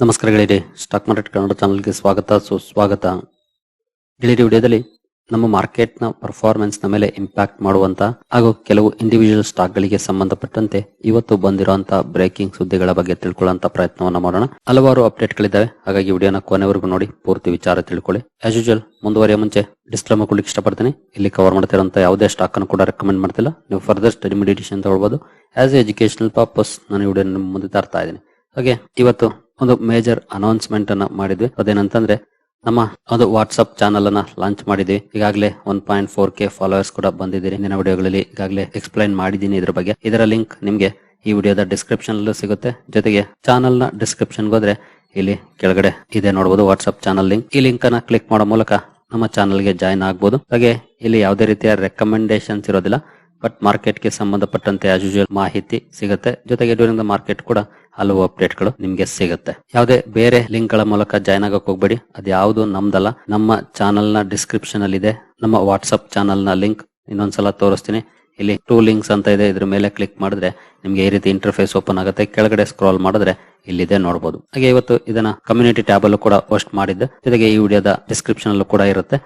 ನಮಸ್ಕಾರ ಗೆಳೆಯರೆ stock market Kannada ಚಾನಲ್ಗೆ ಸ್ವಾಗತ, ಸುಸ್ವಾಗತ. ಗೆಳೆಯರಿ, ವಿಡಿಯೋದಲ್ಲಿ ನಮ್ಮ ಮಾರ್ಕೆಟ್ನ ಪರ್ಫಾರ್ಮೆನ್ಸ್ನ ಮೇಲೆ ಇಂಪ್ಯಾಕ್ಟ್ ಮಾಡುವಂತ ಹಾಗೂ ಕೆಲವು ಇಂಡಿವಿಜುವಲ್ ಸ್ಟಾಕ್ ಗಳಿಗೆ ಸಂಬಂಧಪಟ್ಟಂತೆ ಇವತ್ತು ಬಂದಿರುವಂತಹ ಬ್ರೇಕಿಂಗ್ ಸುದ್ದಿಗಳ ಬಗ್ಗೆ ತಿಳ್ಕೊಳ್ಳುವಂತ ಪ್ರಯತ್ನವನ್ನ ಮಾಡೋಣ. ಹಲವಾರು ಅಪ್ಡೇಟ್ ಗಳಿದ್ದಾವೆ, ಹಾಗಾಗಿ ವಿಡಿಯೋನ ಕೊನೆವರೆಗೂ ನೋಡಿ, ಪೂರ್ತಿ ವಿಚಾರ ತಿಳ್ಕೊಳ್ಳಿ. ಆಸ್ ಯೂಶುವಲ್ ಮುಂದುವರಿಯ ಮುಂಚೆ ಡಿಸ್ಕ್ಲೇಮರ್ ಕೊಡ್ಲಿಕ್ಕೆ ಇಷ್ಟಪಡ್ತೀನಿ. ಇಲ್ಲಿ ಕವರ್ ಮಾಡ್ತಿರುವಂತ ಯಾವುದೇ ಸ್ಟಾಕ್ ಅನ್ನು ಕೂಡ ರೆಕಮೆಂಡ್ ಮಾಡ್ತಿಲ್ಲ. ನೀವು ಫರ್ದರ್ ಸ್ಟಡಿ ಮೆಡಿಟೇಷನ್ ತಗೊಳ್ಬಹುದು ಆಸ್ ಎಜುಕೇಶನಲ್ ಪರ್ಪಸ್ ನಾನು ವಿಡಿಯೋ ಮುಂದೆ ತರ್ತಾ ಇದ್ದೀನಿ. ಹಾಗೆ, ಇವತ್ತು ಒಂದು ಮೇಜರ್ ಅನೌನ್ಸ್ಮೆಂಟ್ ಅನ್ನ ಮಾಡಿದ್ವಿ. ಅದೇನಂತಂದ್ರೆ, ನಮ್ಮ ಒಂದು ವಾಟ್ಸ್ಆಪ್ ಚಾನಲ್ ಅನ್ನ ಲಾಂಚ್ ಮಾಡಿದ್ವಿ. ಈಗಾಗಲೇ one point four K followers ಕೂಡ ಬಂದಿದ್ದೀರಿ. ಹಿಂದಿನ ವಿಡಿಯೋಗಳಲ್ಲಿ ಈಗಾಗಲೇ ಎಕ್ಸ್ಪ್ಲೈನ್ ಮಾಡಿದ್ದೀನಿ ಇದ್ರ ಬಗ್ಗೆ. ಇದರ ಲಿಂಕ್ ನಿಮ್ಗೆ ಈ ವಿಡಿಯೋದ ಡಿಸ್ಕ್ರಿಪ್ಷನ್ ಅಲ್ಲೂ ಸಿಗುತ್ತೆ. ಜೊತೆಗೆ ಚಾನಲ್ನ ಡಿಸ್ಕ್ರಿಪ್ಷನ್ ಹೋದ್ರೆ ಇಲ್ಲಿ ಕೆಳಗಡೆ ಇದೆ ನೋಡಬಹುದು ವಾಟ್ಸ್ಆಪ್ ಚಾನಲ್ ಲಿಂಕ್ ಈ ಲಿಂಕ್ ಅನ್ನ ಕ್ಲಿಕ್ ಮಾಡೋ ಮೂಲಕ ನಮ್ಮ ಚಾನಲ್ಗೆ ಜಾಯ್ನ್ ಆಗಬಹುದು ಹಾಗೆ ಇಲ್ಲಿ ಯಾವುದೇ ರೀತಿಯ ರೆಕಮೆಂಡೇಶನ್ಸ್ ಇರೋದಿಲ್ಲ. ಬಟ್ ಮಾರ್ಕೆಟ್ಗೆ ಸಂಬಂಧಪಟ್ಟಂತೆ ಆಸ್ ಯೂಶುವಲ್ ಮಾಹಿತಿ ಸಿಗುತ್ತೆ. ಜೊತೆಗೆ ಡ್ಯೂರಿಂಗ್ ದ ಮಾರ್ಕೆಟ್ ಕೂಡ ಹಲವು ಅಪ್ಡೇಟ್ಗಳು ನಿಮ್ಗೆ ಸಿಗುತ್ತೆ. ಯಾವುದೇ ಬೇರೆ ಲಿಂಕ್ಗಳ ಮೂಲಕ ಜಾಯ್ನ್ ಆಗಕ್ ಹೋಗ್ಬೇಡಿ. ಅದು ಯಾವುದು ನಮ್ದಲ್ಲ. ನಮ್ಮ ಚಾನಲ್ನ ಡಿಸ್ಕ್ರಿಪ್ಷನ್ ಅಲ್ಲಿ ಇದೆ ನಮ್ಮ ವಾಟ್ಸ್ಆಪ್ ಚಾನಲ್ನ ಲಿಂಕ್ ಇನ್ನೊಂದ್ಸಲ ತೋರಿಸ್ತೀನಿ. ಇಲ್ಲಿ ಟೂ ಲಿಂಕ್ಸ್ ಅಂತ ಇದೆ. ಇದ್ರ ಮೇಲೆ ಕ್ಲಿಕ್ ಮಾಡಿದ್ರೆ ನಿಮ್ಗೆ ಈ ರೀತಿ ಇಂಟರ್ಫೇಸ್ ಓಪನ್ ಆಗುತ್ತೆ. ಕೆಳಗಡೆ ಸ್ಕ್ರಾಲ್ ಮಾಡಿದ್ರೆ ಇಲ್ಲಿದೆ ನೋಡಬಹುದು ಹಾಗೆ ಇವತ್ತು ಇದನ್ನ ಕಮ್ಯುನಿಟಿ ಟ್ಯಾಬ್ ಅಲ್ಲೂ ಕೂಡ ಪೋಸ್ಟ್ ಮಾಡಿದ್ದು. ಜೊತೆಗೆ ಈ ವಿಡಿಯೋದ ಡಿಸ್ಕ್ರಿಪ್ಷನ್ ಅಲ್ಲೂ ಕೂಡ ಇರುತ್ತೆ.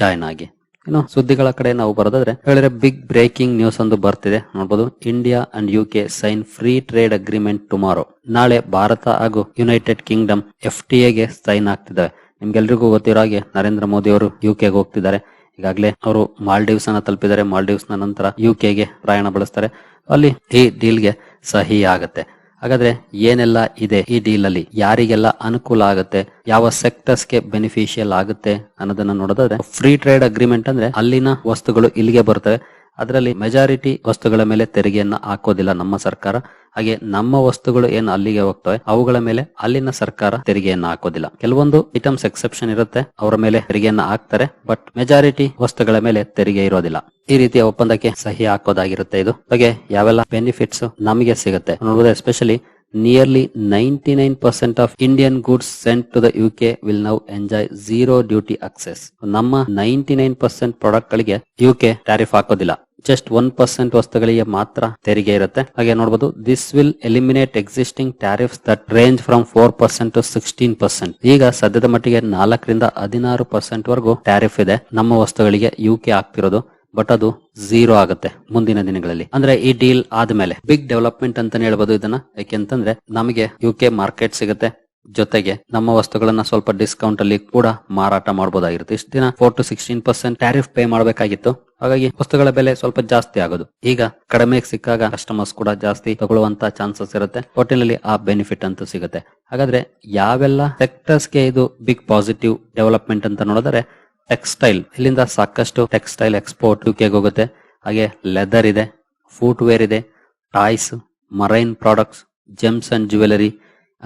ಜಾಯ್ನ್ ಆಗಿ. ಇನ್ನು ಸುದ್ದಿಗಳ ಕಡೆ ನಾವು ಬರೋದಾದ್ರೆ, ಹೇಳಿದ್ರೆ ಬಿಗ್ ಬ್ರೇಕಿಂಗ್ ನ್ಯೂಸ್ ಒಂದು ಬರ್ತಿದೆ. ನೋಡಬಹುದು India and U K sign free trade agreement tomorrow ನಾಳೆ ಭಾರತ ಹಾಗೂ ಯುನೈಟೆಡ್ ಕಿಂಗ್ಡಮ್ ಎಫ್ ಟಿ ಎಗೆ ಸೈನ್ ಆಗ್ತಿದ್ದಾವೆ. ನಿಮ್ಗೆಲ್ರಿಗೂ ಗೊತ್ತಿರೋ ಹಾಗೆ ನರೇಂದ್ರ ಮೋದಿ ಅವರು ಯು ಕೆಗೆ ಹೋಗ್ತಿದ್ದಾರೆ. ಈಗಾಗಲೇ ಅವರು ಮಾಲ್ಡೀವ್ಸ್ ಅನ್ನ ತಲುಪಿದ್ದಾರೆ. ಮಾಲ್ಡೀವ್ಸ್ ನಂತರ ಯು ಕೆಗೆ ಪ್ರಯಾಣ ಬಳಸ್ತಾರೆ. ಅಲ್ಲಿ ಈ ಡೀಲ್ಗೆ ಸಹಿ ಆಗತ್ತೆ. ಹಾಗಾದ್ರೆ ಏನೆಲ್ಲ ಇದೆ ಈ ಡೀಲ್ ಅಲ್ಲಿ ಯಾರಿಗೆಲ್ಲ ಅನುಕೂಲ ಆಗುತ್ತೆ? ಯಾವ ಸೆಕ್ಟರ್ಸ್ಗೆ ಬೆನಿಫಿಷಿಯಲ್ ಆಗುತ್ತೆ ಅನ್ನೋದನ್ನ ನೋಡೋದಾದ್ರೆ ಫ್ರೀ ಟ್ರೇಡ್ ಅಗ್ರಿಮೆಂಟ್ ಅಂದ್ರೆ ಅಲ್ಲಿನ ವಸ್ತುಗಳು ಇಲ್ಲಿಗೆ ಬರ್ತವೆ. ಅದರಲ್ಲಿ ಮೆಜಾರಿಟಿ ವಸ್ತುಗಳ ಮೇಲೆ ತೆರಿಗೆಯನ್ನ ಹಾಕೋದಿಲ್ಲ ನಮ್ಮ ಸರ್ಕಾರ. ಹಾಗೆ ನಮ್ಮ ವಸ್ತುಗಳು ಏನು ಅಲ್ಲಿಗೆ ಹೋಗ್ತವೆ, ಅವುಗಳ ಮೇಲೆ ಅಲ್ಲಿನ ಸರ್ಕಾರ ತೆರಿಗೆಯನ್ನ ಹಾಕೋದಿಲ್ಲ. ಕೆಲವೊಂದು ಐಟಮ್ಸ್ ಎಕ್ಸೆಪ್ಷನ್ ಇರುತ್ತೆ, ಅವರ ಮೇಲೆ ತೆರಿಗೆಯನ್ನ ಹಾಕ್ತಾರೆ ಬಟ್ ಮೆಜಾರಿಟಿ ವಸ್ತುಗಳ ಮೇಲೆ ತೆರಿಗೆ ಇರೋದಿಲ್ಲ. ಈ ರೀತಿಯ ಒಪ್ಪಂದಕ್ಕೆ ಸಹಿ ಹಾಕೋದಾಗಿರುತ್ತೆ ಇದು. ಹಾಗೆ ಯಾವೆಲ್ಲ ಬೆನಿಫಿಟ್ಸ್ ನಮಗೆ ಸಿಗುತ್ತೆ ನೋಡಬಹುದು especially nearly ninety nine percent of Indian goods sent to the U K will now enjoy zero duty access ನಮ್ಮ ನೈಂಟಿ ನೈನ್ ಪರ್ಸೆಂಟ್ ಪ್ರಾಡಕ್ಟ್ ಗಳಿಗೆ ಯು ಕೆ ಟ್ಯಾರಿಫ್ ಹಾಕೋದಿಲ್ಲ. ಜಸ್ಟ್ ಒನ್ ಪರ್ಸೆಂಟ್ ವಸ್ತುಗಳಿಗೆ ಮಾತ್ರ ತೆರಿಗೆ ಇರುತ್ತೆ. ಹಾಗೆ ನೋಡಬಹುದು this will eliminate existing tariffs that range from four percent to sixteen percent ಈಗ ಸದ್ಯದ ಮಟ್ಟಿಗೆ ನಾಲ್ಕರಿಂದ ಹದಿನಾರು ಪರ್ಸೆಂಟ್ ವರೆಗೂ ಟ್ಯಾರಿಫ್ ಇದೆ. ನಮ್ಮ ವಸ್ತುಗಳಿಗೆ ಯು ಕೆ ಆಗ್ತಿರೋದು ಬಟ್ ಅದು ಝೀರೋ ಆಗುತ್ತೆ ಮುಂದಿನ ದಿನಗಳಲ್ಲಿ. ಅಂದ್ರೆ ಈ ಡೀಲ್ ಆದ್ಮೇಲೆ ಬಿಗ್ ಡೆವಲಪ್ಮೆಂಟ್ ಅಂತ ಹೇಳ್ಬೋದು ಇದನ್ನ. ಯಾಕೆಂತಂದ್ರೆ ನಮಗೆ ಯು ಕೆ ಮಾರ್ಕೆಟ್ ಸಿಗುತ್ತೆ. ಜೊತೆಗೆ ನಮ್ಮ ವಸ್ತುಗಳನ್ನ ಸ್ವಲ್ಪ ಡಿಸ್ಕೌಂಟ್ ಅಲ್ಲಿ ಕೂಡ ಮಾರಾಟ ಮಾಡಬಹುದಾಗಿರುತ್ತೆ ಇಷ್ಟು ದಿನ four to sixteen percent tariff pay ಮಾಡಬೇಕಾಗಿತ್ತು. ಹಾಗಾಗಿ ವಸ್ತುಗಳ ಬೆಲೆ ಸ್ವಲ್ಪ ಜಾಸ್ತಿ ಆಗೋದು. ಈಗ ಕಡಿಮೆ ಸಿಕ್ಕಾಗ ಕಸ್ಟಮರ್ಸ್ ಕೂಡ ಜಾಸ್ತಿ ತಗೊಳ್ಳುವಂತ ಚಾನ್ಸಸ್ ಇರುತ್ತೆ. ಒಟ್ಟಿನಲ್ಲಿ ಆ ಬೆನಿಫಿಟ್ ಅಂತೂ ಸಿಗುತ್ತೆ. ಹಾಗಾದ್ರೆ ಯಾವೆಲ್ಲ ಸೆಕ್ಟರ್ಸ್ಗೆ ಇದು ಬಿಗ್ ಪಾಸಿಟಿವ್ ಡೆವಲಪ್ಮೆಂಟ್ ಅಂತ ನೋಡಿದ್ರೆ ಟೆಕ್ಸ್ಟೈಲ್. ಇಲ್ಲಿಂದ ಸಾಕಷ್ಟು ಟೆಕ್ಸ್ಟೈಲ್ ಎಕ್ಸ್ಪೋರ್ಟ್ ಯುಕೆಗೆ ಹೋಗುತ್ತೆ. ಹಾಗೆ ಲೆದರ್ ಇದೆ ಫುಟ್ ವೇರ್ ಇದೆ, toys, marine products, gems and jewellery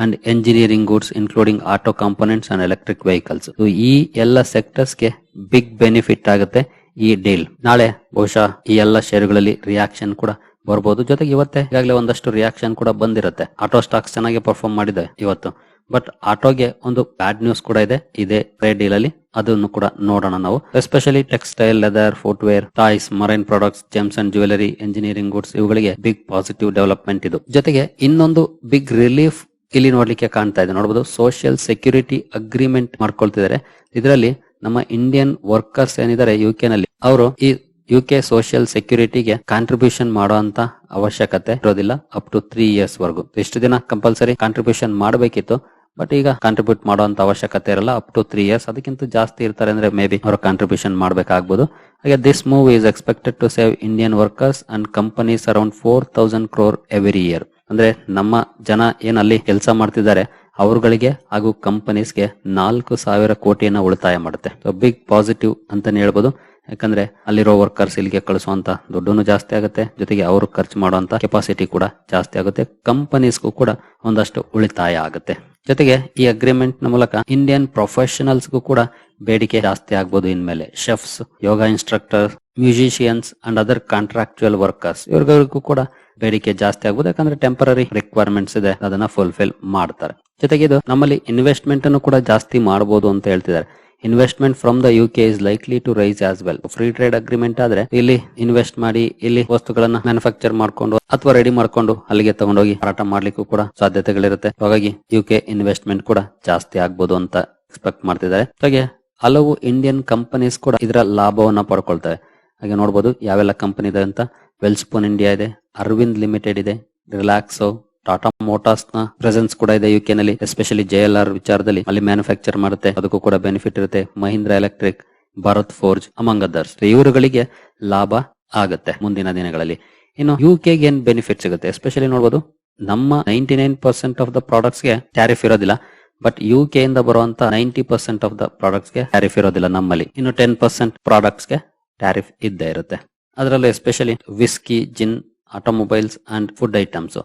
and engineering goods, including auto components and electric vehicles. ಈ ಎಲ್ಲ ಸೆಕ್ಟರ್ಸ್ಗೆ ಬಿಗ್ ಬೆನಿಫಿಟ್ ಆಗುತ್ತೆ ಈ ಡೀಲ್. ನಾಳೆ ಬಹುಶಃ ಈ ಎಲ್ಲ ಶೇರುಗಳಲ್ಲಿ ರಿಯಾಕ್ಷನ್ ಕೂಡ ಬರ್ಬೋದು. ಜೊತೆಗೆ ಇವತ್ತೇ ಈಗಾಗಲೇ ಒಂದಷ್ಟು ರಿಯಾಕ್ಷನ್ ಕೂಡ ಬಂದಿರುತ್ತೆ. ಆಟೋ ಸ್ಟಾಕ್ಸ್ ಚೆನ್ನಾಗಿ ಪರ್ಫಾರ್ಮ್ ಮಾಡಿದೆ ಇವತ್ತು. ಬಟ್ ಆಟೋಗೆ ಒಂದು ಬ್ಯಾಡ್ ನ್ಯೂಸ್ ಕೂಡ ಇದೆ. ಇದೇ ಟ್ರೇಡ್ ಡೀಲ್ ಅಲ್ಲಿ ಅದನ್ನು ಕೂಡ ನೋಡೋಣ ನಾವು. Especially textile leather footwear toys marine products gems and jewellery engineering goods ಇವುಗಳಿಗೆ ಬಿಗ್ ಪಾಸಿಟಿವ್ ಡೆವಲಪ್ಮೆಂಟ್ ಇದು. ಜೊತೆಗೆ ಇನ್ನೊಂದು ಬಿಗ್ ರಿಲೀಫ್ ಇಲ್ಲಿ ನೋಡ್ಲಿಕ್ಕೆ ಕಾಣ್ತಾ ಇದೆ. ನೋಡಬಹುದು ಸೋಷಿಯಲ್ ಸೆಕ್ಯೂರಿಟಿ ಅಗ್ರಿಮೆಂಟ್ ಮಾಡ್ಕೊಳ್ತಿದ್ದಾರೆ. ಇದರಲ್ಲಿ ನಮ್ಮ ಇಂಡಿಯನ್ ವರ್ಕರ್ಸ್ ಏನಿದ್ದಾರೆ ಯು ಕೆ ನಲ್ಲಿ. ಅವರು ಈ ಯು ಕೆ ಸೋಷಿಯಲ್ ಸೆಕ್ಯೂರಿಟಿಗೆ ಕಾಂಟ್ರಿಬ್ಯೂಷನ್ ಮಾಡುವಂತ ಅವಶ್ಯಕತೆ ಇರೋದಿಲ್ಲ. ಅಪ್ ಟು ತ್ರೀ ಇಯರ್ಸ್ ವರೆಗೂ. ಎಷ್ಟು ದಿನ ಕಂಪಲ್ಸರಿ ಕಾಂಟ್ರಿಬ್ಯೂಷನ್ ಮಾಡಬೇಕಿತ್ತು. ಬಟ್ ಈಗ ಕಾಂಟ್ರಿಬ್ಯೂಟ್ ಮಾಡುವಂತ ಅವಶ್ಯಕತೆ ಇರಲ್ಲ ಅಪ್ ಟು ತ್ರೀ ಇಯರ್ಸ್ ಅದಕ್ಕಿಂತ ಜಾಸ್ತಿ ಇರ್ತಾರೆ ಅಂದ್ರೆ ಮೇ ಬಿ ಅವರು ಕಾಂಟ್ರಿಬ್ಯೂಷನ್ ಮಾಡಬೇಕಾಗಬಹುದು ಹಾಗೆ this move is expected to save Indian workers and companies around four thousand crore every year ಅಂದ್ರೆ ನಮ್ಮ ಜನ ಏನಲ್ಲಿ ಕೆಲಸ ಮಾಡ್ತಿದ್ದಾರೆ, ಅವರುಗಳಿಗೆ ಹಾಗೂ ಕಂಪನೀಸ್ಗೆ ನಾಲ್ಕು ಸಾವಿರ ಕೋಟಿಯನ್ನ ಉಳಿತಾಯ ಮಾಡುತ್ತೆ. ಬಿಗ್ ಪಾಸಿಟಿವ್ ಅಂತಾನೆ ಹೇಳ್ಬೋದು. ಯಾಕಂದ್ರೆ ಅಲ್ಲಿರೋ ವರ್ಕರ್ಸ್ ಇಲ್ಲಿಗೆ ಕಳಿಸುವಂತ ದುಡ್ಡು ಜಾಸ್ತಿ ಆಗುತ್ತೆ. ಜೊತೆಗೆ ಅವರು ಖರ್ಚು ಮಾಡುವಂತ ಕೆಪಾಸಿಟಿ ಕೂಡ ಜಾಸ್ತಿ ಆಗುತ್ತೆ. ಕಂಪನೀಸ್ಗೂ ಕೂಡ ಒಂದಷ್ಟು ಉಳಿತಾಯ ಆಗುತ್ತೆ. ಜೊತೆಗೆ ಈ ಅಗ್ರಿಮೆಂಟ್ನ ಮೂಲಕ ಇಂಡಿಯನ್ ಪ್ರೊಫೆಷನಲ್ಸ್ಗೂ ಕೂಡ ಬೇಡಿಕೆ ಜಾಸ್ತಿ ಆಗ್ಬೋದು ಇನ್ಮೇಲೆ. Chefs yoga instructor musicians and other contractual workers ಇವ್ರಿಗೂ ಕೂಡ ಬೇಡಿಕೆ ಜಾಸ್ತಿ ಆಗ್ಬೋದು. ಯಾಕಂದ್ರೆ ಟೆಂಪರರಿ ರಿಕ್ವೈರ್ಮೆಂಟ್ಸ್ ಇದೆ. ಅದನ್ನ ಫುಲ್ಫಿಲ್ ಮಾಡ್ತಾರೆ. ಜೊತೆಗೆ ಇದು ನಮ್ಮಲ್ಲಿ ಇನ್ವೆಸ್ಟ್ಮೆಂಟ್ ಅನ್ನು ಕೂಡ ಜಾಸ್ತಿ ಮಾಡಬಹುದು ಅಂತ ಹೇಳ್ತಿದ್ದಾರೆ. Investment from the U K is likely to rise as well free trade agreement ಆದ್ರೆ ಇಲ್ಲಿ ಇನ್ವೆಸ್ಟ್ ಮಾಡಿ ಇಲ್ಲಿ ವಸ್ತುಗಳನ್ನ ಮ್ಯಾನುಫ್ಯಾಕ್ಚರ್ ಮಾಡ್ಕೊಂಡು ಅಥವಾ ರೆಡಿ ಮಾಡ್ಕೊಂಡು ಅಲ್ಲಿಗೆ ತಗೊಂಡೋಗಿ ಮಾರಾಟ ಮಾಡ್ಲಿಕ್ಕೂ ಕೂಡ ಸಾಧ್ಯತೆಗಳಿರುತ್ತೆ. ಹಾಗಾಗಿ ಯು ಕೆ ಇನ್ವೆಸ್ಟ್ಮೆಂಟ್ ಕೂಡ ಜಾಸ್ತಿ ಆಗ್ಬೋದು ಅಂತ ಎಕ್ಸ್ಪೆಕ್ಟ್ ಮಾಡ್ತಿದ್ದಾರೆ. ಹಾಗೆ ಹಲವು ಇಂಡಿಯನ್ ಕಂಪನೀಸ್ ಕೂಡ ಇದರ ಲಾಭವನ್ನ ಪಡ್ಕೊಳ್ತವೆ. ಹಾಗೆ ನೋಡಬಹುದು ಯಾವೆಲ್ಲ ಕಂಪನಿ ಇದೆ ಅಂತ. ವೆಲ್ಸ್ಪೂನ್ ಇಂಡಿಯಾ ಇದೆ ಅರವಿಂದ್ ಲಿಮಿಟೆಡ್ ಇದೆ ರಿಲ್ಯಾಕ್ಸೋ ಟಾಟಾ ಮೋಟಾರ್ಸ್ನ ಪ್ರೆಸೆನ್ಸ್ ಕೂಡ ಇದೆ ಯುಕೆ ನಲ್ಲಿ ಎಸ್ಪೆಷಲಿ ಜೆ ಎಲ್ ಆರ್ ವಿಚಾರದಲ್ಲಿ ಅಲ್ಲಿ ಮ್ಯಾನುಫ್ಯಾಕ್ಚರ್ ಮಾಡುತ್ತೆ, ಅದಕ್ಕೂ ಕೂಡ ಬೆನಿಫಿಟ್ ಇರುತ್ತೆ. Mahindra Electric Bharat Forge among others ಇವರುಗಳಿಗೆ ಲಾಭ ಆಗುತ್ತೆ ಮುಂದಿನ ದಿನಗಳಲ್ಲಿ. ಇನ್ನು ಯು ಕೆಗೆ ಏನ್ ಬೆನಿಫಿಟ್ ಸಿಗುತ್ತೆ? ಎಸ್ಪೆಷಲಿ ನೋಡಬಹುದು ನಮ್ಮ ninety nine percent of the ಪ್ರಾಡಕ್ಟ್ಸ್ಗೆ tariff ಇರೋದಿಲ್ಲ ಬಟ್ ಯು ಕೆ ಇಂದ ಬರುವಂತ ನೈಂಟಿ ಪರ್ಸೆಂಟ್ ಆಫ್ ದ ಪ್ರಾಡಕ್ಟ್ಸ್ಗೆ ಟ್ಯಾರಿಫ್ ಇರೋದಿಲ್ಲ ನಮ್ಮಲ್ಲಿ. ಇನ್ನು ಟೆನ್ ಪರ್ಸೆಂಟ್ ಪ್ರಾಡಕ್ಟ್ಸ್ಗೆ ಟ್ಯಾರಿಫ್ ಇದ್ದೇ ಇರುತ್ತೆ. ಅದರಲ್ಲೂ especially whisky gin automobiles and food items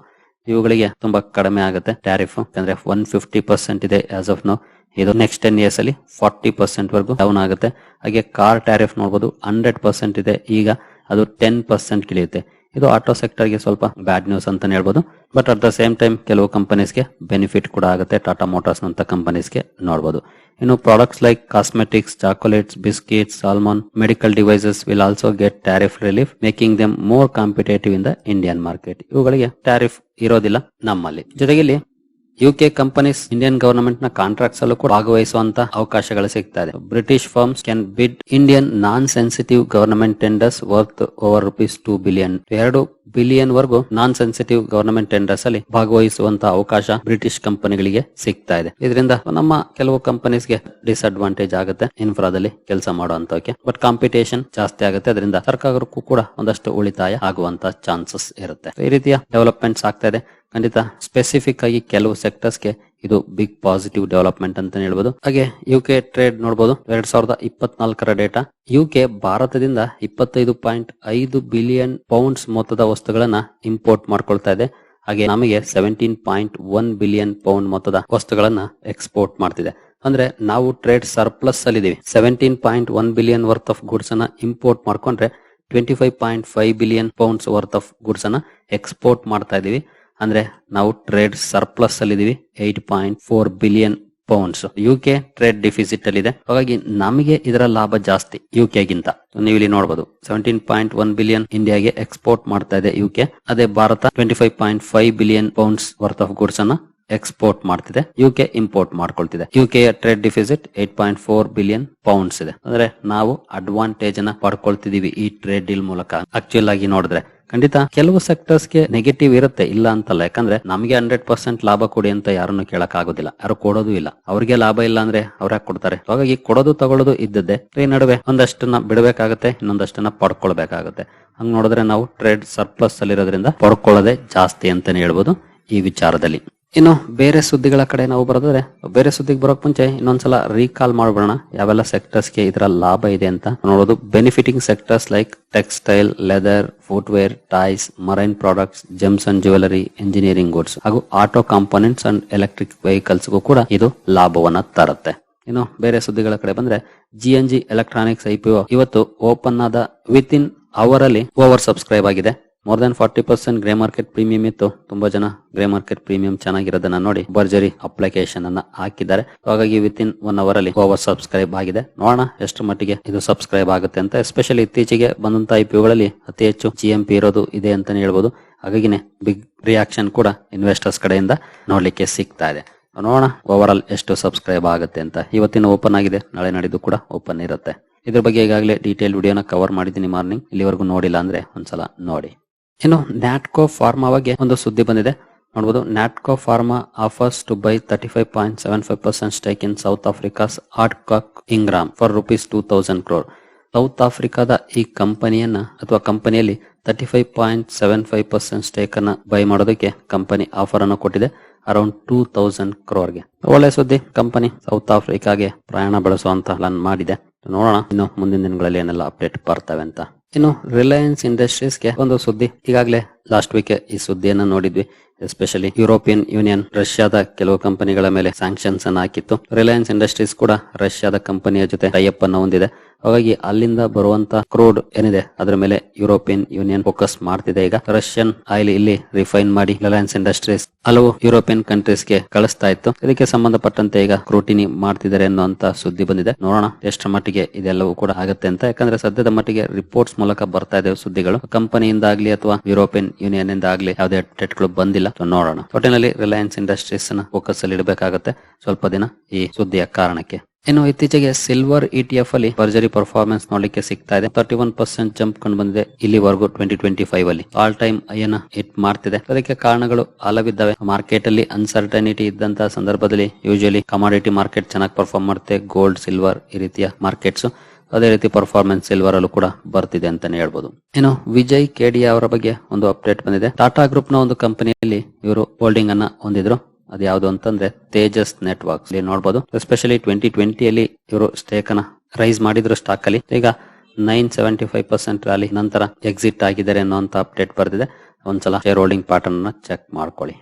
ಇವುಗಳಿಗೆ ತುಂಬಾ ಕಡಿಮೆ ಆಗುತ್ತೆ. ಟ್ಯಾರಿಫ್ ಯಾಕಂದ್ರೆ ಒನ್ ಫಿಫ್ಟಿ ಪರ್ಸೆಂಟ್ ಇದೆ ಆಸ್ ಆಫ್ ನೋ ಇದು ನೆಕ್ಸ್ಟ್ ಟೆನ್ ಇಯರ್ಸ್ ಅಲ್ಲಿ ಫಾರ್ಟಿ ಪರ್ಸೆಂಟ್ ವರೆಗೂ ಡೌನ್ ಆಗುತ್ತೆ. ಹಾಗೆ ಕಾರ್ ಟ್ಯಾರಿಫ್ ನೋಡಬಹುದು ಹಂಡ್ರೆಡ್ ಪರ್ಸೆಂಟ್ ಇದೆ. ಈಗ ಅದು ಟೆನ್ ಪರ್ಸೆಂಟ್ ಇಳಿಯುತ್ತೆ ಇದು ಆಟೋ ಸೆಕ್ಟರ್ಗೆ ಸ್ವಲ್ಪ ಬ್ಯಾಡ್ ನ್ಯೂಸ್ ಅಂತಾನೆ ಹೇಳ್ಬೋದು. But at the same time ಕೆಲವು ಕಂಪನೀಸ್ಗೆ ಬೆನಿಫಿಟ್ ಕೂಡ ಆಗುತ್ತೆ. ಟಾಟಾ ಮೋಟಾರ್ಸ್ ಅಂತ ಕಂಪನೀಸ್ಗೆ ನೋಡಬಹುದು ಇನ್ನು products like cosmetics chocolates biscuits salmon medical devices will also get tariff relief making them more competitive in the Indian market ಇವುಗಳಿಗೆ ಟ್ಯಾರಿಫ್ ಇರೋದಿಲ್ಲ ನಮ್ಮಲ್ಲಿ. ಜೊತೆಗೆ ಇಲ್ಲಿ ಯುಕೆ ಕಂಪನೀಸ್ ಇಂಡಿಯನ್ ಗವರ್ನಮೆಂಟ್ನ ಕಾಂಟ್ರಾಕ್ಟ್ಸ್ ಅಲ್ಲೂ ಕೂಡ ಭಾಗವಹಿಸುವಂತ ಅವಕಾಶಗಳು ಸಿಗ್ತಾ ಇದೆ British firms can bid Indian non sensitive government tenders worth over rupees two billion ಎರಡು ಬಿಲಿಯನ್ ವರೆಗೂ ನಾನ್ ಸೆನ್ಸಿಟಿವ್ ಗವರ್ನಮೆಂಟ್ ಟೆಂಡರ್ಸ್ ಅಲ್ಲಿ ಭಾಗವಹಿಸುವಂತ ಅವಕಾಶ ಬ್ರಿಟಿಷ್ ಕಂಪನಿಗಳಿಗೆ ಸಿಗ್ತಾ ಇದೆ. ಇದರಿಂದ ನಮ್ಮ ಕೆಲವು ಕಂಪನೀಸ್ಗೆ ಡಿಸ್ಅಡ್ವಾಂಟೇಜ್ ಆಗುತ್ತೆ. ಇನ್ಫ್ರಾದಲ್ಲಿ ಕೆಲಸ ಮಾಡುವಂತಕ್ಕೆ ಬಟ್ ಕಾಂಪಿಟೇಷನ್ ಜಾಸ್ತಿ ಆಗುತ್ತೆ. ಅದರಿಂದ ಸರ್ಕಾರಕ್ಕೂ ಕೂಡ ಒಂದಷ್ಟು ಉಳಿತಾಯ ಆಗುವಂತ ಚಾನ್ಸಸ್ ಇರುತ್ತೆ. ಈ ರೀತಿಯ ಡೆವಲಪ್ಮೆಂಟ್ಸ್ ಆಗ್ತಾ ಇದೆ. ಖಂಡಿತ. ಸ್ಪೆಸಿಫಿಕ್ ಆಗಿ ಕೆಲವು ಸೆಕ್ಟರ್ಸ್ಗೆ ಇದು ಬಿಗ್ ಪಾಸಿಟಿವ್ ಡೆವಲಪ್ಮೆಂಟ್ ಅಂತ ಹೇಳ್ಬೋದು. ಹಾಗೆ ಯು ಕೆ ಟ್ರೇಡ್ ನೋಡಬಹುದು ಎರಡ್ ಸಾವಿರದ ಇಪ್ಪತ್ನಾಲ್ಕರ ಡೇಟಾ ಯು ಕೆ ಭಾರತದಿಂದ ಇಪ್ಪತ್ತೈದು ಪಾಯಿಂಟ್ ಐದು ಬಿಲಿಯನ್ ಪೌಂಡ್ಸ್ ಮೊತ್ತದ ವಸ್ತುಗಳನ್ನ ಇಂಪೋರ್ಟ್ ಮಾಡ್ಕೊಳ್ತಾ ಇದೆ. ಹಾಗೆ ನಮಗೆ seventeen point one billion pound ಮೊತ್ತದ ವಸ್ತುಗಳನ್ನ ಎಕ್ಸ್ಪೋರ್ಟ್ ಮಾಡ್ತಿದೆ. ಅಂದ್ರೆ ನಾವು ಟ್ರೇಡ್ ಸರ್ಪ್ಲಸ್ ಅಲ್ಲಿ ಇದೀವಿ. Seventeen point one billion worth of goods ಅನ್ನ ಇಂಪೋರ್ಟ್ ಮಾಡ್ಕೊಂಡ್ರೆ twenty five point five billion pounds worth of goods ಅನ್ನ ಎಕ್ಸ್ಪೋರ್ಟ್ ಮಾಡ್ತಾ ಇದೀವಿ. ಅಂದ್ರೆ ನಾವು ಟ್ರೇಡ್ ಸರ್ಪ್ಲಸ್ ಅಲ್ಲಿ ಇದೀವಿ eight point four billion pounds U K trade deficit ಅಲ್ಲಿ ಇದೆ. ಹಾಗಾಗಿ ನಮಗೆ ಇದರ ಲಾಭ ಜಾಸ್ತಿ ಯು ಗಿಂತ. ನೀವು ಇಲ್ಲಿ ನೋಡಬಹುದು ಸೆವೆಂಟೀನ್ ಪಾಯಿಂಟ್ ಒನ್ ಬಿಲಿಯನ್ ಇಂಡಿಯಾಗೆ ಎಕ್ಸ್ಪೋರ್ಟ್ ಮಾಡ್ತಾ ಇದೆ ಯು ಕೆ ಅದೇ Bharat twenty five point five billion pounds worth of goods ಅನ್ನ ಎಕ್ಸ್ಪೋರ್ಟ್ ಮಾಡ್ತಿದೆ. U K import ಮಾಡ್ಕೊಳ್ತಿದೆ. U K trade deficit eight point four billion pounds ಇದೆ. ಅಂದ್ರೆ ನಾವು ಅಡ್ವಾಂಟೇಜ್ ಅನ್ನ ಪಡ್ಕೊಳ್ತಿದೀವಿ ಈ ಟ್ರೇಡ್ ಡೀಲ್ ಮೂಲಕ. ಆಕ್ಚುಯಲ್ ಆಗಿ ನೋಡಿದ್ರೆ ಖಂಡಿತ ಕೆಲವು ಸೆಕ್ಟರ್ಸ್ಗೆ ನೆಗೆಟಿವ್ ಇರುತ್ತೆ, ಇಲ್ಲ ಅಂತಲ್ಲ. ಯಾಕಂದ್ರೆ ನಮಗೆ ಹಂಡ್ರೆಡ್ ಪರ್ಸೆಂಟ್ ಲಾಭ ಕೊಡಿ ಅಂತ ಯಾರನ್ನು ಕೇಳಕ್ ಆಗೋದಿಲ್ಲ. ಯಾರು ಕೊಡೋದು ಇಲ್ಲ. ಅವ್ರಿಗೆ ಲಾಭ ಇಲ್ಲ ಅಂದ್ರೆ ಅವ್ರ ಕೊಡ್ತಾರೆ? ಹಾಗಾಗಿ ಕೊಡೋದು ತಗೊಳ್ಳೋದು ಇದ್ದದ್ದೇ ಈ ನಡುವೆ ಒಂದಷ್ಟನ್ನ ಬಿಡಬೇಕಾಗತ್ತೆ, ಇನ್ನೊಂದಷ್ಟನ್ನ ಪಡ್ಕೊಳ್ಬೇಕಾಗತ್ತೆ. ಹಂಗ್ ನೋಡಿದ್ರೆ ನಾವು ಟ್ರೇಡ್ ಸರ್ಪ್ಲಸ್ ಅಲ್ಲಿರೋದ್ರಿಂದ ಪಡ್ಕೊಳ್ಳೋದೇ ಜಾಸ್ತಿ ಅಂತಾನೆ ಹೇಳ್ಬೋದು ಈ ವಿಚಾರದಲ್ಲಿ. ಇನ್ನು ಬೇರೆ ಸುದ್ದಿಗಳ ಕಡೆ ನಾವು ಬರೋದಾದ್ರೆ, ಬೇರೆ ಸುದ್ದಿಗೆ ಬರೋಕ್ ಮುಂಚೆ ಇನ್ನೊಂದ್ಸಲ ರೀಕಾಲ್ ಮಾಡ್ಬಿಡೋಣ. ಯಾವೆಲ್ಲ ಸೆಕ್ಟರ್ಸ್ಗೆ ಇದರ ಲಾಭ ಇದೆ ಅಂತ ನೋಡೋದು. Benefiting sectors like textile leather footwear toys marine products gems and jewellery engineering goods ಹಾಗೂ auto components and electric vehicles ಗೂ ಕೂಡ ಇದು ಲಾಭವನ್ನ ತರುತ್ತೆ. ಇನ್ನು ಬೇರೆ ಸುದ್ದಿಗಳ ಕಡೆ ಬಂದ್ರೆ G N G electronics IPO ಇವತ್ತು ಓಪನ್ ಆದ ವಿತ್ ಇನ್ ಅವರ್ ಅಲ್ಲಿ ಓವರ್ ಸಬ್ಸ್ಕ್ರೈಬ್ ಆಗಿದೆ. More than forty percent grey market premium ಇತ್ತು. ತುಂಬಾ ಜನ ಗ್ರೇ ಮಾರ್ಕೆಟ್ ಪ್ರೀಮಿಯಂ ಚೆನ್ನಾಗಿರೋದನ್ನ ನೋಡಿ ಭರ್ಜರಿ ಅಪ್ಲಿಕೇಶನ್ ಅನ್ನ ಹಾಕಿದ್ದಾರೆ. ಹಾಗಾಗಿ ವಿತ್ ಇನ್ ಒನ್ ಅವರ್ ಅಲ್ಲಿ ಓವರ್ ಸಬ್ಸ್ಕ್ರೈಬ್ ಆಗಿದೆ. ನೋಡೋಣ ಎಷ್ಟು ಮಟ್ಟಿಗೆ ಇದು ಸಬ್ಸ್ಕ್ರೈಬ್ ಆಗುತ್ತೆ ಅಂತ. ಎಸ್ಪೆಷಲಿ ಇತ್ತೀಚೆಗೆ ಬಂದಂತ ಪಿಗಳಲ್ಲಿ ಅತಿ ಹೆಚ್ಚು ಜಿ ಎಂ ಪಿ ಇರೋದು ಇದೆ ಅಂತಾನೆ ಹೇಳ್ಬೋದು. ಹಾಗಾಗಿನೇ ಬಿಗ್ ರಿಯಾಕ್ಷನ್ ಕೂಡ ಇನ್ವೆಸ್ಟರ್ಸ್ ಕಡೆಯಿಂದ ನೋಡ್ಲಿಕ್ಕೆ ಸಿಗ್ತಾ ಇದೆ. ನೋಡೋಣ ಓವರ್ ಆಲ್ ಎಷ್ಟು ಸಬ್ಸ್ಕ್ರೈಬ್ ಆಗುತ್ತೆ ಅಂತ. ಇವತ್ತಿನ ಓಪನ್ ಆಗಿದೆ. ನಾಳೆ ನಡೆದು ಕೂಡ ಓಪನ್ ಇರುತ್ತೆ. ಇದ್ರ ಬಗ್ಗೆ ಈಗಾಗಲೇ ಡೀಟೇಲ್ ವಿಡಿಯೋನ ಕವರ್ ಮಾಡಿದ್ದೀನಿ ಮಾರ್ನಿಂಗ್ ಇಲ್ಲಿವರೆಗೂ ನೋಡಿಲ್ಲ ಅಂದ್ರೆ ಒಂದ್ಸಲ ನೋಡಿ. ಇನ್ನು ನ್ಯಾಟ್ಕೋ ಫಾರ್ಮಾ ಬಗ್ಗೆ ಒಂದು ಸುದ್ದಿ ಬಂದಿದೆ. ನೋಡಬಹುದು Natco pharma offers to buy thirty five point seven five percent stake in South Africa's Adcock Ingram for rupees two thousand crore South ಆಫ್ರಿಕಾದ ಈ ಕಂಪನಿಯನ್ನ ಅಥವಾ ಕಂಪನಿಯಲ್ಲಿ thirty five point seven five percent stake ಅನ್ನ ಬೈ ಮಾಡೋದಕ್ಕೆ company offer ಅನ್ನು ಕೊಟ್ಟಿದೆ around two thousand ಕ್ರೋರ್ಗೆ ಒಳ್ಳೆ ಸುದ್ದಿ ಕಂಪನಿ ಸೌತ್ ಆಫ್ರಿಕಾಗೆ ಪ್ರಯಾಣ ಬೆಳೆಸುವಂತ ಪ್ಲಾನ್ ಮಾಡಿದೆ. ನೋಡೋಣ, ಇನ್ನು ಮುಂದಿನ ದಿನಗಳಲ್ಲಿ ಏನೆಲ್ಲ ಅಪ್ಡೇಟ್ ಬರ್ತವೆ ಅಂತ. ಇನ್ನು ರಿಲಯನ್ಸ್ ಇಂಡಸ್ಟ್ರೀಸ್ಗೆ ಒಂದು ಸುದ್ದಿ ಈಗಾಗಲೇ ಲಾಸ್ಟ್ ವೀಕ್ ಈ ಸುದ್ದಿಯನ್ನ ನೋಡಿದ್ವಿ. ಎಸ್ಪೆಷಲಿ ಯುರೋಪಿಯನ್ ಯೂನಿಯನ್ ರಷ್ಯಾದ ಕೆಲವು ಕಂಪನಿಗಳ ಮೇಲೆ ಸ್ಯಾಂಕ್ಷನ್ಸ್ ಅನ್ನು ಹಾಕಿತ್ತು. ರಿಲಯನ್ಸ್ ಇಂಡಸ್ಟ್ರೀಸ್ ಕೂಡ ರಷ್ಯಾದ ಕಂಪನಿಯ ಜೊತೆ ಟೈಅಪ್ ಅನ್ನು ಹೊಂದಿದೆ. ಹಾಗಾಗಿ ಅಲ್ಲಿಂದ ಬರುವಂತ ಕ್ರೂಡ್ ಏನಿದೆ, ಅದರ ಮೇಲೆ ಯುರೋಪಿಯನ್ ಯೂನಿಯನ್ ಫೋಕಸ್ ಮಾಡ್ತಿದೆ. ಈಗ ರಷ್ಯನ್ ಆಯಿಲ್ ಇಲ್ಲಿ ರಿಫೈನ್ ಮಾಡಿ ರಿಲಯನ್ಸ್ ಇಂಡಸ್ಟ್ರೀಸ್ ಹಲವು ಯುರೋಪಿಯನ್ ಕಂಟ್ರೀಸ್ಗೆ ಕಳಿಸ್ತಾ ಇತ್ತು. ಇದಕ್ಕೆ ಸಂಬಂಧಪಟ್ಟಂತೆ ಈಗ ಕ್ರೂಟಿನಿ ಮಾಡ್ತಿದ್ದಾರೆ ಅನ್ನುವಂತ ಸುದ್ದಿ ಬಂದಿದೆ. ನೋಡೋಣ ಎಷ್ಟರ ಮಟ್ಟಿಗೆ ಇದೆಲ್ಲವೂ ಕೂಡ ಆಗುತ್ತೆ ಅಂತ. ಯಾಕಂದ್ರೆ ಸದ್ಯದ ಮಟ್ಟಿಗೆ ರಿಪೋರ್ಟ್ಸ್ ಮೂಲಕ ಬರ್ತಾ ಇದೆ ಸುದ್ದಿಗಳು. ಕಂಪನಿಯಿಂದ ಆಗ್ಲಿ ಅಥವಾ ಯುರೋಪಿಯನ್ ಯೂನಿಯನ್ ಇಂದ ಆಗ್ಲಿ ಯಾವುದೇ ಟೆಟ್ಗಳು ಬಂದಿಲ್ಲ. ನೋಡೋಣ. ಒಟ್ಟಿನಲ್ಲಿ ರಿಲಯನ್ಸ್ ಇಂಡಸ್ಟ್ರೀಸ್ನ ಫೋಕಸ್ ಅಲ್ಲಿ ಇಡಬೇಕಾಗುತ್ತೆ. ಸ್ವಲ್ಪ ದಿನ ಈ ಸುದ್ದಿಯ ಕಾರಣಕ್ಕೆ. ಇನ್ನು ಇತ್ತೀಚೆಗೆ ಸಿಲ್ವರ್ ಇಟಿಎಫ್ ಅಲ್ಲಿ ಭರ್ಜರಿ ಪರ್ಫಾರ್ಮೆನ್ಸ್ ನೋಡ್ಲಿಕ್ಕೆ ಸಿಗ್ತಾ ಇದೆ. ತರ್ಟಿ ಒನ್ ಪರ್ಸೆಂಟ್ ಜಂಪ್ ಕಂಡು ಬಂದಿದೆ ಇಲ್ಲಿವರೆಗೂ ಟ್ವೆಂಟಿ ಟ್ವೆಂಟಿ ಫೈವ್ ಅಲ್ಲಿ ಆಲ್ ಟೈಮ್ ಐಯನ್ನ ಹಿಟ್ ಮಾಡ್ತಿದೆ. ಅದಕ್ಕೆ ಕಾರಣಗಳು ಹಲವಿದ್ದಾವೆ ಮಾರ್ಕೆಟ್ ಅಲ್ಲಿ ಅನ್ಸರ್ಟನಿಟಿ ಇದ್ದಂತಹ ಸಂದರ್ಭದಲ್ಲಿ ಯೂಶಲಿ ಕಮಾಡಿಟಿ ಮಾರ್ಕೆಟ್ ಚೆನ್ನಾಗಿ ಪರ್ಫಾರ್ಮ್ ಮಾಡುತ್ತೆ. ಗೋಲ್ಡ್ ಸಿಲ್ವರ್ ಈ ರೀತಿಯ ಮಾರ್ಕೆಟ್ಸ್ ಅದೇ ರೀತಿ ಪರ್ಫಾರ್ಮೆನ್ಸ್ ಸಿಲ್ವರ್ ಅಲ್ಲೂ ಕೂಡ ಬರ್ತಿದೆ ಅಂತಾನೆ ಹೇಳ್ಬೋದು. ಇನ್ನು ವಿಜಯ್ ಕೆಡಿ ಅವರ ಬಗ್ಗೆ ಒಂದು ಅಪ್ಡೇಟ್ ಬಂದಿದೆ. ಟಾಟಾ ಗ್ರೂಪ್ನ ಒಂದು ಕಂಪನಿಯಲ್ಲಿ ಇವರು ಹೋಲ್ಡಿಂಗ್ ಅನ್ನ ಹೊಂದಿದ್ರು. ಅದು ಯಾವುದು ಅಂತಂದ್ರೆ ತೇಜಸ್ ನೆಟ್ವರ್ಕ್ ಇಲ್ಲಿ ನೋಡಬಹುದು ಎಸ್ಪೆಷಲಿ ಟ್ವೆಂಟಿ ಟ್ವೆಂಟಿಯಲ್ಲಿ ಇವರು ಸ್ಟೇಕ್ ಅನ್ನ ರೈಸ್ ಮಾಡಿದ್ರು ಸ್ಟಾಕ್ ಅಲ್ಲಿ. ಈಗ nine seventy five percent rally ನಂತರ ಎಕ್ಸಿಟ್ ಆಗಿದ್ದಾರೆ ಅನ್ನುವಂತ ಅಪ್ಡೇಟ್ ಬರ್ತಿದೆ ಒಂದ್ಸಲ ಶೇರ್ ಹೋಲ್ಡಿಂಗ್ ಪ್ಯಾಟರ್ನ್ ಅನ್ನ ಚೆಕ್ ಮಾಡ್ಕೊಳ್ಳಿ.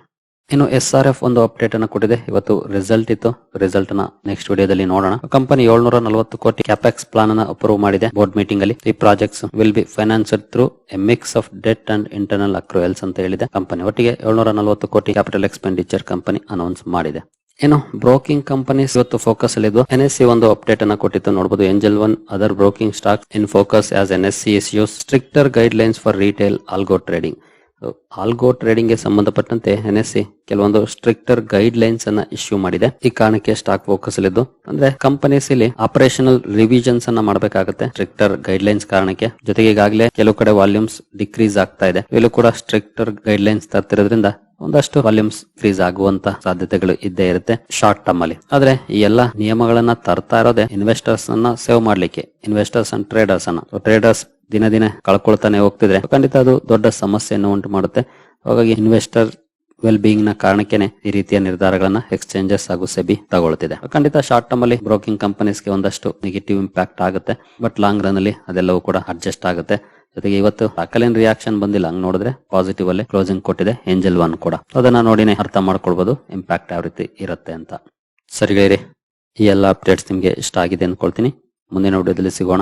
ಇನ್ನು ಎಸ್ ಆರ್ ಎಫ್ ಒಂದು ಅಪ್ಡೇಟ್ ಅನ್ನು ಕೊಟ್ಟಿದೆ. ಇವತ್ತು ರಿಸಲ್ಟ್ ಇತ್ತು. ರಿಸಲ್ಟ್ನ ನೆಕ್ಸ್ಟ್ ವಿಡಿಯೋದಲ್ಲಿ ನೋಡೋಣ. ಕಂಪನಿ ಏಳ್ನೂರ ನಲವತ್ತು ಕೋಟಿ ಕ್ಯಾಪೆಕ್ಸ್ ಪ್ಲಾನ್ ಅನ್ನು ಅಪ್ರೂವ್ ಮಾಡಿದೆ ಬೋರ್ಡ್ ಮೀಟಿಂಗ್ ಅಲ್ಲಿ. ಈ projects will be financed through a mix of debt and internal accruals ಅಂತ ಹೇಳಿದೆ ಕಂಪನಿ ಒಟ್ಟಿಗೆ ಏಳ್ನೂರ ನಲವತ್ತು ಕೋಟಿ ಕ್ಯಾಪಿಟಲ್ ಎಕ್ಸ್ಪೆಂಡಿಚರ್ ಕಂಪನಿ ಅನೌನ್ಸ್ ಮಾಡಿದೆ. ಏನು ಬ್ರೋಕಿಂಗ್ ಕಂಪನೀಸ್ ಇವತ್ತು ಫೋಕಸ್ ಅಲ್ಲಿದ್ದು ಎನ್ ಎಸ್ ಸಿ ಒಂದು ಅಪ್ಡೇಟ್ ಅನ್ನ ಕೊಟ್ಟಿತ್ತು. ನೋಡಬಹುದು Angel One other broking stock in focus as N S C issues stricter guidelines for retail algo trading algo ಟ್ರೇಡಿಂಗ್ಗೆ ಸಂಬಂಧಪಟ್ಟಂತೆ ಎನ್ ಕೆಲವೊಂದು ಸ್ಟ್ರಿಕ್ಟರ್ ಗೈಡ್ ಲೈನ್ಸ್ ಅನ್ನ ಇಶ್ಯೂ ಮಾಡಿದೆ. ಈ ಕಾರಣಕ್ಕೆ ಸ್ಟಾಕ್ ಫೋಕಸ್ ಅಲ್ಲಿದ್ದು. ಅಂದ್ರೆ ಕಂಪನೀಸ್ ಇಲ್ಲಿ ಆಪರೇಷನಲ್ ರಿವಿಷನ್ಸ್ ಅನ್ನ ಮಾಡಬೇಕಾಗುತ್ತೆ. ಸ್ಟ್ರಿಕ್ಟರ್ ಗೈಡ್ ಲೈನ್ಸ್ ಕಾರಣಕ್ಕೆ. ಜೊತೆಗೆ ಈಗಾಗಲೇ ಕೆಲವು ಕಡೆ ವಾಲ್ಯೂಮ್ಸ್ ಡಿಕ್ರೀಸ್ ಆಗ್ತಾ ಇದೆ. ಇಲ್ಲೂ ಕೂಡ ಸ್ಟ್ರಿಕ್ಟರ್ ಗೈಡ್ ಲೈನ್ಸ್ ತರ್ತಿರೋದ್ರಿಂದ ಒಂದಷ್ಟು ವಾಲ್ಯೂಮ್ಸ್ ಫ್ರೀಸ್ ಆಗುವಂತ ಸಾಧ್ಯತೆಗಳು ಇದ್ದೇ ಇರುತ್ತೆ ಶಾರ್ಟ್ ಟರ್ಮ್ ಅಲ್ಲಿ. ಆದ್ರೆ ಈ ಎಲ್ಲಾ ನಿಯಮಗಳನ್ನ ತರ್ತಾ ಇರೋದೇ ಇನ್ವೆಸ್ಟರ್ಸ್ ಅನ್ನ ಸೇವ್ ಮಾಡ್ಲಿಕ್ಕೆ. ಇನ್ವೆಸ್ಟರ್ಸ್ ಅಂಡ್ ಟ್ರೇಡರ್ಸ್ ಅನ್ನ. ಟ್ರೇಡರ್ಸ್ ದಿನ ದಿನ ಕಳ್ಕೊಳ್ತಾನೆ ಹೋಗ್ತಿದ್ರೆ. ಖಂಡಿತ ಅದು ದೊಡ್ಡ ಸಮಸ್ಯೆಯನ್ನು ಉಂಟು ಮಾಡುತ್ತೆ. ಹಾಗಾಗಿ ಇನ್ವೆಸ್ಟರ್ ವೆಲ್ ಬೀಯಿಂಗ್ನ ಕಾರಣಕ್ಕೇನೆ ಈ ರೀತಿಯ ನಿರ್ಧಾರಗಳನ್ನ ಎಕ್ಸ್ಚೇಂಜಸ್ ಹಾಗೂ ಸೆಬಿ ತಗೊಳ್ತಿದೆ. ಖಂಡಿತ ಶಾರ್ಟ್ ಟರ್ಮ್ ಅಲ್ಲಿ ಬ್ರೋಕಿಂಗ್ ಕಂಪನೀಸ್ಗೆ ಒಂದಷ್ಟು ನೆಗೆಟಿವ್ ಇಂಪ್ಯಾಕ್ಟ್ ಆಗುತ್ತೆ. ಬಟ್ ಲಾಂಗ್ ರನ್ ಅಲ್ಲಿ ಅದೆಲ್ಲವೂ ಕೂಡ ಅಡ್ಜಸ್ಟ್ ಆಗುತ್ತೆ. ಜೊತೆಗೆ ಇವತ್ತು ಅಕಲಿನ್ ರಿಯಾಕ್ಷನ್ ಬಂದಿಲ್ಲ. ಹಂಗ್ ನೋಡಿದ್ರೆ ಪಾಸಿಟಿವ್ ಅಲ್ಲಿ ಕ್ಲೋಸಿಂಗ್ ಕೊಟ್ಟಿದೆ ಏಂಜಲ್ ಒನ್ ಕೂಡ. ಅದನ್ನ ನೋಡಿನೇ ಅರ್ಥ ಮಾಡ್ಕೊಳ್ಬಹುದು ಇಂಪ್ಯಾಕ್ಟ್ ಯಾವ ರೀತಿ ಇರುತ್ತೆ ಅಂತ. ಸರಿ ಗೆಳೆಯರೆ, ಈ ಎಲ್ಲ ಅಪ್ಡೇಟ್ಸ್ ನಿಮ್ಗೆ ಇಷ್ಟ ಆಗಿದೆ ಅನ್ಕೊಳ್ತೀನಿ. ಮುಂದಿನ ವಿಡಿಯೋದಲ್ಲಿ ಸಿಗೋಣ.